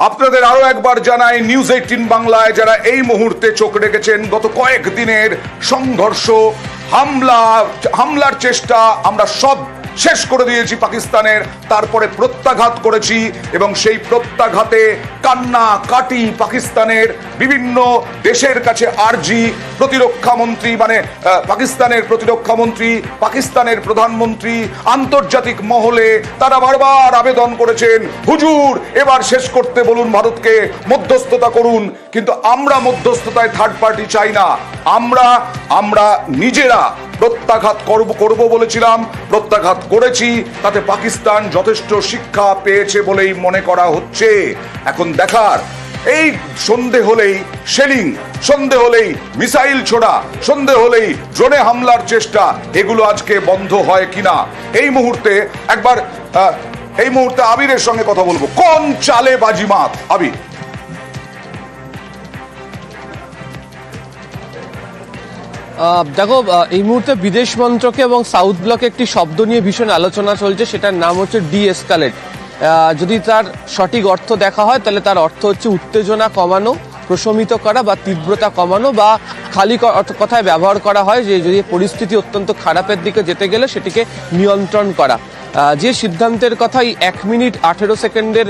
আপনাদের আরও একবার জানাই নিউজ এইটিন বাংলায় যারা এই মুহূর্তে চোখ রেখেছেন, গত কয়েক দিনের সংঘর্ষ, হামলা, হামলার চেষ্টা আমরা সব শেষ করে দিয়েছি পাকিস্তানের, তারপরে প্রত্যাঘাত করেছি এবং সেই প্রত্যাঘাতে কান্না কাটি পাকিস্তানের বিভিন্ন দেশের কাছে আরজি, প্রতিরক্ষা মন্ত্রী মানে পাকিস্তানের প্রতিরক্ষা মন্ত্রী, পাকিস্তানের প্রধানমন্ত্রী, আন্তর্জাতিক মহলে তারা বারবার আবেদন করেছেন, হুজুর, এবার শেষ করতে বলুন ভারতকে, মধ্যস্থতা করুন। কিন্তু আমরা মধ্যস্থতায় থার্ড পার্টি চাই না। আমরা আমরা নিজেরা প্রত্যাঘাত করব করব বলেছিলাম, প্রত্যাঘাত করেছি, তাতে পাকিস্তান যথেষ্ট শিক্ষা পেয়েছে বলেই মনে করা হচ্ছে। এখন দেখার, এই সন্ধে হলেই শেলিং, সন্ধে হলেই মিসাইল ছোড়া, সন্ধে হলেই ড্রোনে হামলার চেষ্টা, এগুলো আজকে বন্ধ হয় কিনা? এই মুহূর্তে একবার এই মুহূর্তে আবিরের সঙ্গে কথা বলব। কোন চালে বাজিমাত আবির। দেখো এই মুহূর্তে বিদেশ মন্ত্রকে এবং সাউথ ব্লকে একটি শব্দ নিয়ে ভীষণ আলোচনা চলছে, সেটার নাম হচ্ছে ডি এসকালেট যদি তার সঠিক অর্থ দেখা হয়, তাহলে তার অর্থ হচ্ছে উত্তেজনা কমানো, প্রশমিত করা বা তীব্রতা কমানো বা খালি কথায় ব্যবহার করা হয় যে, যদি পরিস্থিতি অত্যন্ত খারাপের দিকে যেতে গেলে সেটিকে নিয়ন্ত্রণ করা। যে সিদ্ধান্তের কথাই এক মিনিট আঠেরো সেকেন্ডের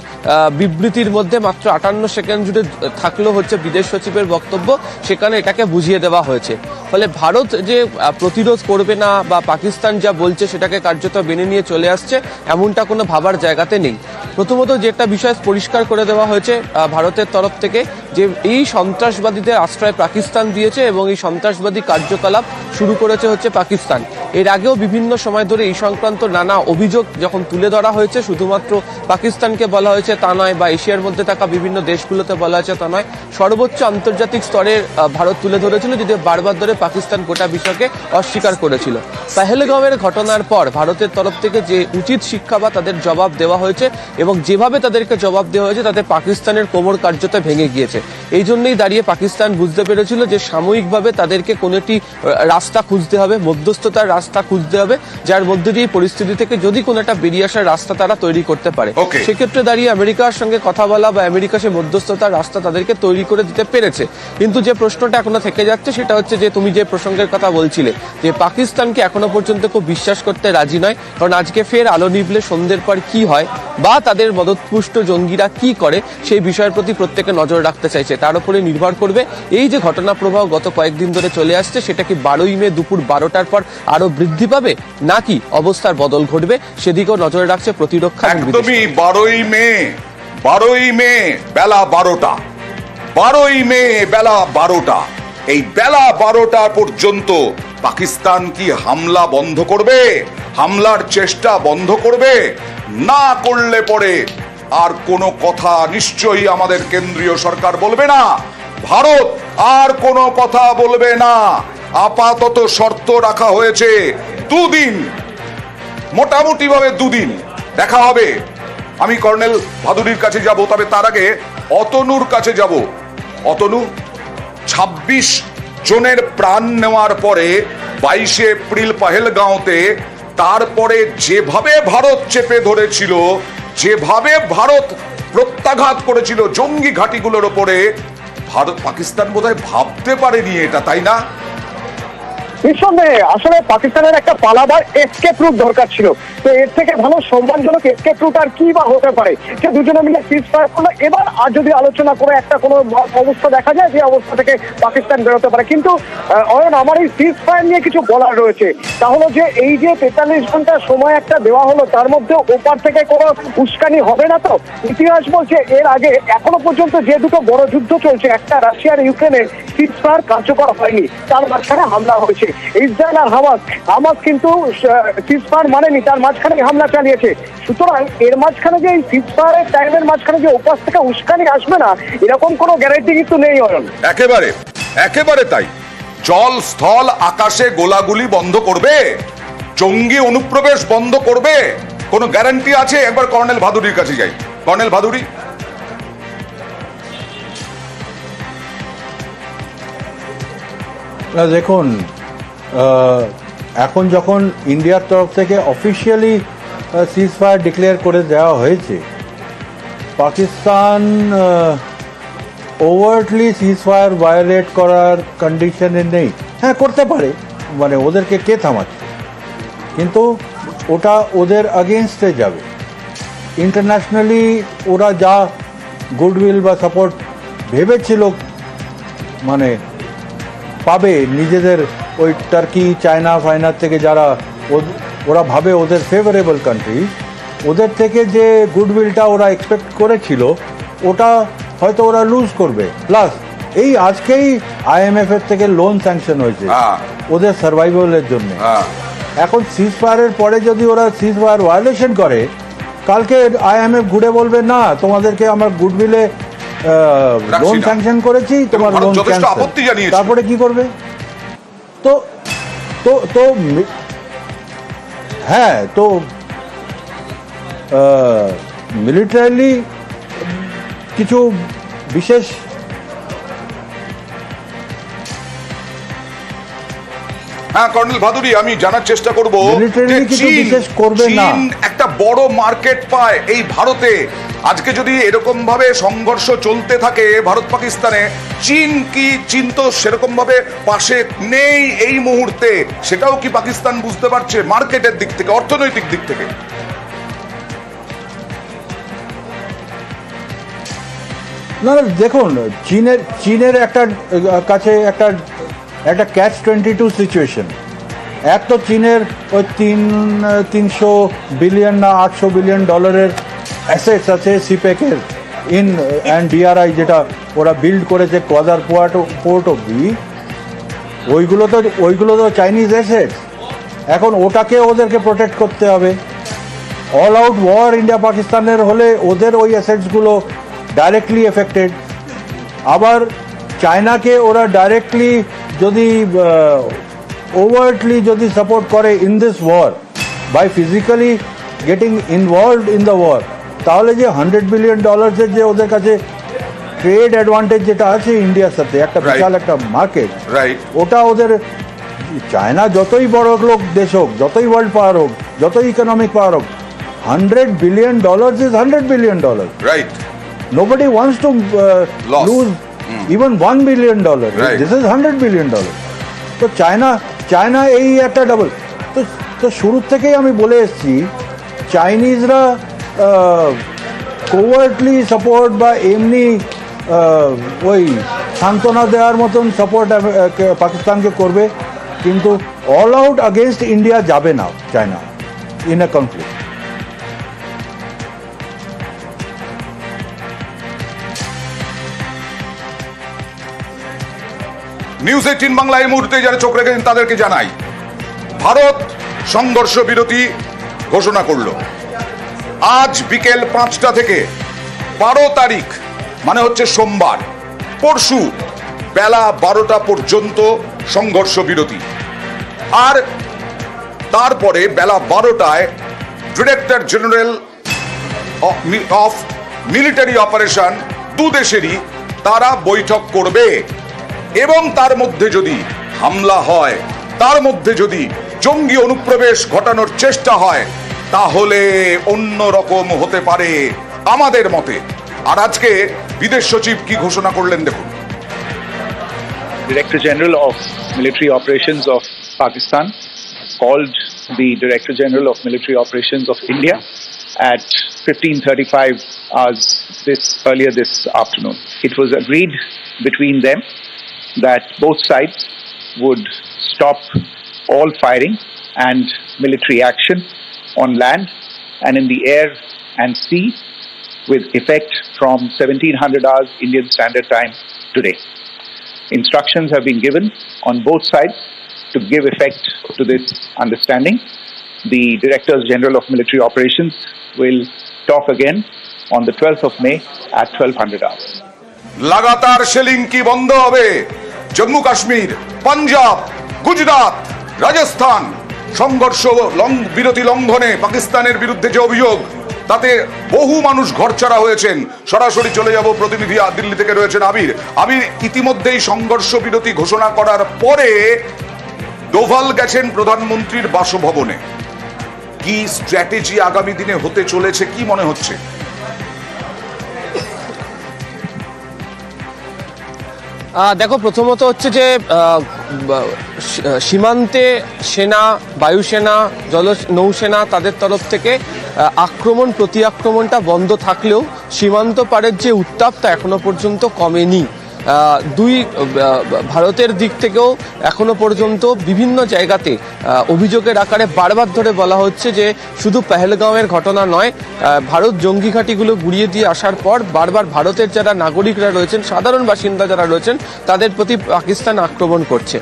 বিবৃতির মধ্যে মাত্র আটান্ন সেকেন্ড জুড়ে থাকল হচ্ছে বিদেশ সচিবের বক্তব্য, সেখানে এটাকে বুঝিয়ে দেওয়া হয়েছে। ফলে ভারত যে প্রতিরোধ করবে না বা পাকিস্তান যা বলছে সেটাকে কার্যত মেনে নিয়ে চলে আসছে, এমনটা কোনো ভাবার জায়গাতে নেই। প্রথমত যেটা বিষয় পরিষ্কার করে দেওয়া হয়েছে ভারতের তরফ থেকে, যে এই সন্ত্রাসবাদীদের আশ্রয় পাকিস্তান দিয়েছে এবং এই সন্ত্রাসবাদী কার্যকলাপ শুরু করেছে হচ্ছে পাকিস্তান। এর আগেও বিভিন্ন সময় ধরে এই সংক্রান্ত নানা অভিযোগ যখন তুলে ধরা হয়েছে, শুধুমাত্র পাকিস্তানকে বলা হয়েছে তা নয় বা এশিয়ার মধ্যে থাকা বিভিন্ন দেশগুলোতে বলা হয়েছে তা নয়, সর্বোচ্চ আন্তর্জাতিক স্তরে ভারত তুলে ধরেছিল যদি বারবার ধরে পাকিস্তান গোটা বিষয়কে অস্বীকার করেছিল। পেহেলগাঁওয়ের ঘটনার পর ভারতের তরফ থেকে যে উচিত শিক্ষা বা তাদের জবাব দেওয়া হয়েছে এবং যেভাবে তাদেরকে জবাব দেওয়া হয়েছে, তাতে পাকিস্তানের কোমর কার্যত ভেঙে গিয়েছে। এই জন্যই দাঁড়িয়ে পাকিস্তান বুঝতে পেরেছিল যে সাময়িকভাবে তাদেরকে কোনো একটি রাস্তা খুঁজতে হবে, মধ্যস্থতার রাস্তা খুঁজতে হবে যার মধ্যে দিয়ে পরিস্থিতি থেকে যদি কোনো একটা বেরিয়ে আসার রাস্তা তারা তৈরি করতে পারে। সেক্ষেত্রে দাঁড়িয়ে আমেরিকার সঙ্গে কথা বলা বা আমেরিকা সে মধ্যস্থতার রাস্তা তাদেরকে তৈরি করে দিতে পেরেছে। কিন্তু যে প্রশ্নটা এখনও থেকে যাচ্ছে সেটা হচ্ছে যে তুমি যে প্রসঙ্গের কথা বলছিলে যে পাকিস্তানকে এখনও পর্যন্ত খুব বিশ্বাস করতে রাজি নয় কারণ আজকে ফের আলো নিবলে সন্ধ্যের পর কি হয় বা তাদের মদতপুষ্ট জঙ্গিরা কি করে সেই বিষয়ের প্রতি প্রত্যেকে নজর রাখতে চাইছে। তার উপরে নির্ভর করবে এই যে ঘটনা প্রবাহ গত কয়েকদিন ধরে চলে আসছে সেটা কি বারোই মে দুপুর বারোটার পর আরও বৃদ্ধি পাবে নাকি অবস্থার বদল ঘটবে সেদিকেও নজরে রাখছে প্রতিরক্ষা একদমই বারোই মে বারোই মে বেলা বারোটা। বারোই মে বেলা বারোটা। এই বেলা বারোটা পর্যন্ত পাকিস্তান কি হামলা বন্ধ করবে? হামলার চেষ্টা বন্ধ করবে? না করলে পরে আর কোনো কথা নিশ্চয়ই আমাদের কেন্দ্রীয় সরকার বলবে না। ভারত আর কোনো কথা বলবে না। আপাতত শর্ত রাখা হয়েছে। দুদিন। মোটামুটি ভাবে দুদিন। দেখা হবে। আমি কর্নেল ভাদুরীর কাছে যাব, তবে তার আগে অতনুর কাছে যাব। অতনু ২৬ জনের প্রাণ নেওয়ার পরে বাইশে এপ্রিল পাহেলগাঁওতে, তারপরে যেভাবে ভারত চেপে ধরেছিল, যেভাবে ভারত প্রত্যাঘাত করেছিল জঙ্গি ঘাঁটিগুলোর ওপরে ভারত পাকিস্তান বোধহয় ভাবতে পারেনি এটা, তাই না? নিঃসন্দেহে আসলে পাকিস্তানের একটা পালাবার এসকেপ রুট দরকার ছিল। তো এর থেকে ভালো সম্মানজনক এসকেপ রুট আর কি বা হতে পারে যে দুজনে মিলে সিজ ফায়ার করল। এবার আর যদি আলোচনা করে একটা কোনো অবস্থা দেখা যায়, যে অবস্থা থেকে পাকিস্তান বেরোতে পারে। কিন্তু অয়ন, আমার এই সিজ ফায়ার নিয়ে কিছু বলার রয়েছে। তাহলে যে এই যে তেতাল্লিশ ঘণ্টা সময় একটা দেওয়া হলো, তার মধ্যে ওপার থেকে কোনো উস্কানি হবে না তো? ইতিহাস বলছে, এর আগে এখনও পর্যন্ত যে দুটো বড় যুদ্ধ চলছে, একটা রাশিয়ার ইউক্রেনের সিজ ফায়ার কার্যকর হয়নি। তার মাঝখানে হামলা হয়েছে। ইসরায়েল আর হামাস হামাস কিন্তু সিজ ফায়ার মানেনি, তার মাঝখানে হামলা চালিয়েছে। সুতরাং এর মাঝখানে যে এই সিজ ফায়ারের টাইমের মাঝখানে যে ওপাশ থেকে উস্কানি আসবে না, এরকম কোনো গ্যারান্টি কিন্তু নেই, অয়ন। একেবারে একেবারে তাই। জল, স্থল, আকাশে গোলাগুলি বন্ধ করবে। জঙ্গি অনুপ্রবেশ বন্ধ করবে। কোনো গ্যারান্টি আছে? একবার কর্নেল ভাদুরীর কাছে যাই। কর্নেল ভাদুরী না দেখুন এখন যখন ইন্ডিয়ার তরফ থেকে অফিসিয়ালি সিজ ফায়ার ডিক্লেয়ার করে দেওয়া হয়েছে, পাকিস্তান ওভার্টলি সিজফায়ার ভায়োলেট করার কন্ডিশনে নেই। হ্যাঁ করতে পারে মানে ওদেরকে কে থামাচ্ছে? কিন্তু ওটা ওদের আগেনস্টে যাবে। ইন্টারন্যাশনালি ওরা যা গুডউইল বা সাপোর্ট ভেবেছিল মানে পাবে নিজেদের ওই টার্কি চায়না ফাইনার থেকে যারা ওরা ভাবে ওদের ফেভারেবল কান্ট্রি ওদের থেকে যে গুডউইলটা ওরা এক্সপেক্ট করেছিল ওটা হয়তো ওরা লুজ করবে। প্লাস এই আজকেই আইএমএফ এর থেকে লোন স্যাংশন হয়েছে হ্যাঁ। ওদের সার্ভাইভালের জন্য। হ্যাঁ। এখন সিজ ফায়ারের পরে যদি ওরা সিজ ফায়ার ভায়োলেশন করে কালকে আইএমএফ ঘুরে বলবে না তোমাদেরকে আমার গুডউইলে লোন স্যাংশন করেছি তোমার লোন আপত্তি জানিয়েছে। তারপরে কি করবে তো তো তো হ্যাঁ তো মিলিটারিলি কিছু বিশেষ হ্যাঁ কর্নেল ভাদুরী আমি জানার চেষ্টা করব যে করবে না। চীন একটা বড় মার্কেট পায় এই ভারতে আজকে যদি এরকম ভাবে সংঘর্ষ চলতে থাকে ভারত পাকিস্তানে, চীন কি চীন তো সেরকম ভাবে পাশে নেই এই মুহূর্তে? সেটাও কি পাকিস্তান বুঝতে পারছে মার্কেটের দিক থেকে, অর্থনৈতিক দিক থেকে? না দেখুন, চীনের চীনের একটা কাছে একটা একটা ক্যাচ টোয়েন্টি টু সিচুয়েশন এক তো চীনের ওই তিন, তিনশো বিলিয়ন না আটশো বিলিয়ন ডলারের অ্যাসেটস আছে সিপেকের ইন অ্যান্ড ডিআরআই যেটা ওরা বিল্ড করেছে কোয়াদার পোয়ার্ট পোর্ট অব্দি ওইগুলো তো ওইগুলো তো চাইনিজ অ্যাসেটস এখন ওটাকে ওদেরকে প্রোটেক্ট করতে হবে। অল আউট ওয়ার ইন্ডিয়া পাকিস্তানের হলে ওদের ওই অ্যাসেটসগুলো ডাইরেক্টলি এফেক্টেড আবার চায়নাকে ওরা ডাইরেক্টলি যদি ওভার্টলি যদি সাপোর্ট করে in this war by physically getting involved in the war তাহলে যে হান্ড্রেড বিলিয়ন ডলার্সের যে ওদের কাছে ট্রেড অ্যাডভান্টেজ যেটা আছে ইন্ডিয়ার সাথে একটা বিশাল একটা মার্কেট রাইট ওটা ওদের চায়না যতই বড় লোক দেশ হোক যতই ওয়ার্ল্ড পাওয়ার হোক যতই ইকোনমিক পাওয়ার হোক hundred billion dollars is hundred billion dollar right wants to uh, Loss. lose even one billion dollar. Right. This is hundred তো চায়না চায়না এই একটা ডাবল তো তো শুরু থেকেই আমি বলে এসেছি চাইনিজরা কোভার্টলি সাপোর্ট বা এমনি ওই সান্ত্বনা দেওয়ার মতন সাপোর্ট পাকিস্তানকে করবে, কিন্তু অল আউট আগেনস্ট ইন্ডিয়া যাবে না China in a conflict news eighteen Bangla এই মুহূর্তে যারা চোখ রেখেছেন তাদেরকে জানাই, ভারত সংঘর্ষ বিরতি ঘোষণা করল। আজ বিকেল পাঁচটা থেকে বারো তারিখ মানে হচ্ছে সোমবার, পরশু বেলা বারোটা পর্যন্ত সংঘর্ষ বিরতি। আর তারপরে বেলা বারোটায় director general of military operation দু দেশেরই তারা বৈঠক করবে। এবং তার মধ্যে যদি হামলা হয়, তার মধ্যে যদি জঙ্গি অনুপ্রবেশ ঘটানোর চেষ্টা হয় তাহলে অন্য রকম হতে পারে আমাদের মতে আর আজকে বিদেশ সচিব কি ঘোষণা করলেন দেখুন Director General of Military Operations of Pakistan called the Director General of Military Operations of India at 15:35 hours this earlier this afternoon. It was agreed between them that both sides would stop all firing and military action on land and in the air and sea with effect from 1700 hours Indian Standard Time today instructions have been given on both sides to give effect to this understanding. The Directors General of Military Operations will talk again on the 12th of May at 1200 hours. লাগাতার shelling কি বন্ধ হবে জম্মু কাশ্মীর পাঞ্জাব গুজরাট রাজস্থান সংঘর্ষ বিরতি লঙ্ঘনে পাকিস্তানের বিরুদ্ধে যে অভিযোগ, তাতে বহু মানুষ ঘরছাড়া হয়েছেন। সরাসরি চলে যাব প্রতিনিধি দিল্লি থেকে রয়েছেন আবির। আবির, ইতিমধ্যেই সংঘর্ষ বিরতি ঘোষণা করার পরে ডোভাল গেছেন প্রধানমন্ত্রীর বাসভবনে। কি স্ট্র্যাটেজি আগামী দিনে হতে চলেছে, কি মনে হচ্ছে? দেখো, প্রথমত হচ্ছে যে সীমান্তে সেনা বায়ুসেনা জল নৌসেনা তাদের তরফ থেকে আক্রমণ প্রতি আক্রমণটা বন্ধ থাকলেও সীমান্ত পারের যে উত্তাপটা এখনও পর্যন্ত কমেনি। দুই ভারতের দিক থেকেও এখনও পর্যন্ত বিভিন্ন জায়গাতে অভিযোগের আকারে বারবার ধরে বলা হচ্ছে যে শুধু পেহেলগাঁওয়ের ঘটনা নয় ভারত জঙ্গি ঘাঁটিগুলো গুড়িয়ে দিয়ে আসার পর বারবার ভারতের যারা নাগরিকরা রয়েছেন, সাধারণ বাসিন্দা যারা রয়েছেন, তাদের প্রতি পাকিস্তান আক্রমণ করছে।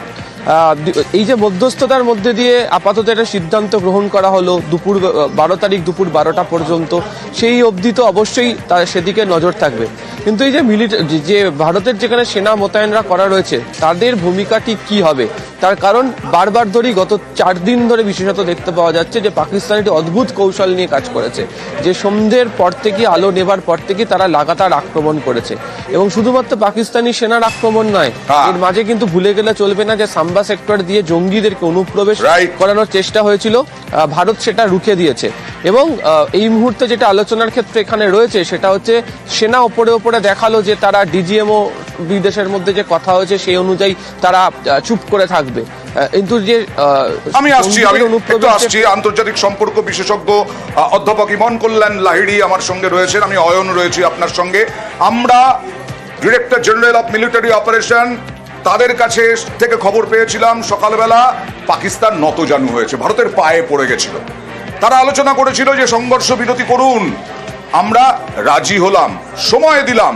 এই যে মধ্যস্থতার মধ্যে দিয়ে আপাতত একটা সিদ্ধান্ত গ্রহণ করা হলো দুপুর বারো তারিখ দুপুর বারোটা পর্যন্ত সেই অবধি তো অবশ্যই তার সেদিকে নজর থাকবে। কিন্তু এই যে মিলিটারি যে ভারতের যেখানে সেনা মোতায়েনরা করা রয়েছে তাদের ভূমিকা ঠিক কি হবে? তার কারণ বারবার ধরেই গত চার দিন ধরে বিশেষত দেখতে পাওয়া যাচ্ছে যে পাকিস্তান একটি অদ্ভুত কৌশল নিয়ে কাজ করেছে যে সন্ধ্যের পর থেকে আলো নেবার পর থেকে তারা লাগাতার আক্রমণ করেছে। এবং শুধুমাত্র পাকিস্তানি সেনার আক্রমণ নয় হ্যাঁ। এর মাঝে কিন্তু ভুলে গেলে চলবে না যে সাম্বা সেক্টর দিয়ে জঙ্গিদেরকে অনুপ্রবেশ করানোর চেষ্টা হয়েছিল ভারত সেটা রুখে দিয়েছে। এবং এই মুহূর্তে যেটা আলোচনার ক্ষেত্রে এখানে রয়েছে সেটা হচ্ছে সেনা ওপরে ওপরে দেখাল যে তারা ডিজিএমও বিদেশের মধ্যে যে কথা হয়েছে সেই অনুযায়ী তারা চুপ করে থাকবে। কিন্তু যে আমি আসছি আমি একটু আসছি। আন্তর্জাতিক সম্পর্ক বিশেষজ্ঞ অধ্যাপক ইমন কল্যাণ লাহিড়ি আমার সঙ্গে রয়েছেন। আমি অয়ন রয়েছি আপনার সঙ্গে। আমরা director general of military operation তাদের কাছে থেকে খবর পেয়েছিলাম সকালবেলা পাকিস্তান নতজানু হয়েছে ভারতের পায়ে পড়ে গেছিল। তারা আলোচনা করেছিল যে সংঘর্ষ বিরতি করুন আমরা রাজি হলাম সময় দিলাম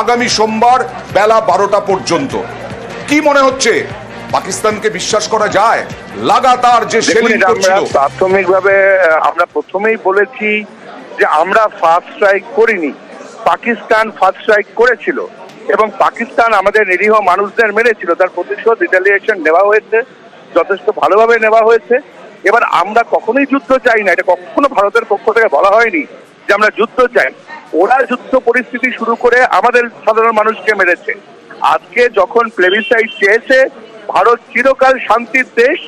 আগামী সোমবার বেলা বারোটা পর্যন্ত। কি মনে হচ্ছে পাকিস্তানকে বিশ্বাস করা যায়? লাগাতার যে প্রাথমিকভাবে আমরা প্রথমেই বলেছি যে আমরা ফার্স্ট স্ট্রাইক করিনি। পাকিস্তান ফার্স্ট স্ট্রাইক করেছিল। এবং পাকিস্তান আমাদের নিরীহ মানুষদের মেরেছিল। তার প্রতিশোধ রিটালিয়েশন নেওয়া হয়েছে, যথেষ্ট ভালোভাবে নেওয়া হয়েছে। এবার আমরা কখনোই যুদ্ধ চাই না, এটা কখনো ভারতের পক্ষ থেকে বলা হয়নি যে আমরা যুদ্ধ চাই। ওরা যুদ্ধ পরিস্থিতি শুরু করে আমাদের সাধারণ মানুষকে মেরেছে। আজকে যখন প্লেবিসাইড চেয়েছে, ভারত চিরকাল শান্তির দেশ,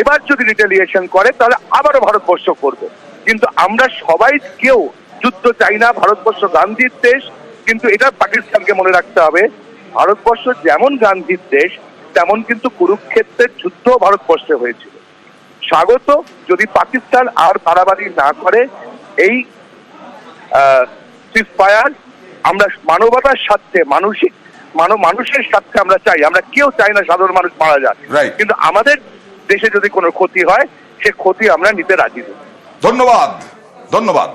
এবার যদি রিটেলিয়েশন করে, তাহলে আবারও ভারতবর্ষ করবে। কিন্তু আমরা সবাই কেউ যুদ্ধ চাই না, ভারতবর্ষ গান্ধীর দেশ কিন্তু এটা পাকিস্তানকে মনে রাখতে হবে। ভারতবর্ষ যেমন গান্ধীর দেশ তেমন কিন্তু কুরুক্ষেত্রের যুদ্ধ ভারতবর্ষে হয়েছিল। স্বাগত যদি পাকিস্তান আর বাড়াবাড়ি না করে এই সিজফায়ার আমরা মানবতার স্বার্থে মানসিক মানব মানুষের স্বার্থে আমরা চাই। আমরা কেউ চাই না সাধারণ মানুষ মারা যাক. কিন্তু আমাদের দেশে যদি কোনো ক্ষতি হয় সে ক্ষতি আমরা নিতে রাজি নই। ধন্যবাদ ধন্যবাদ।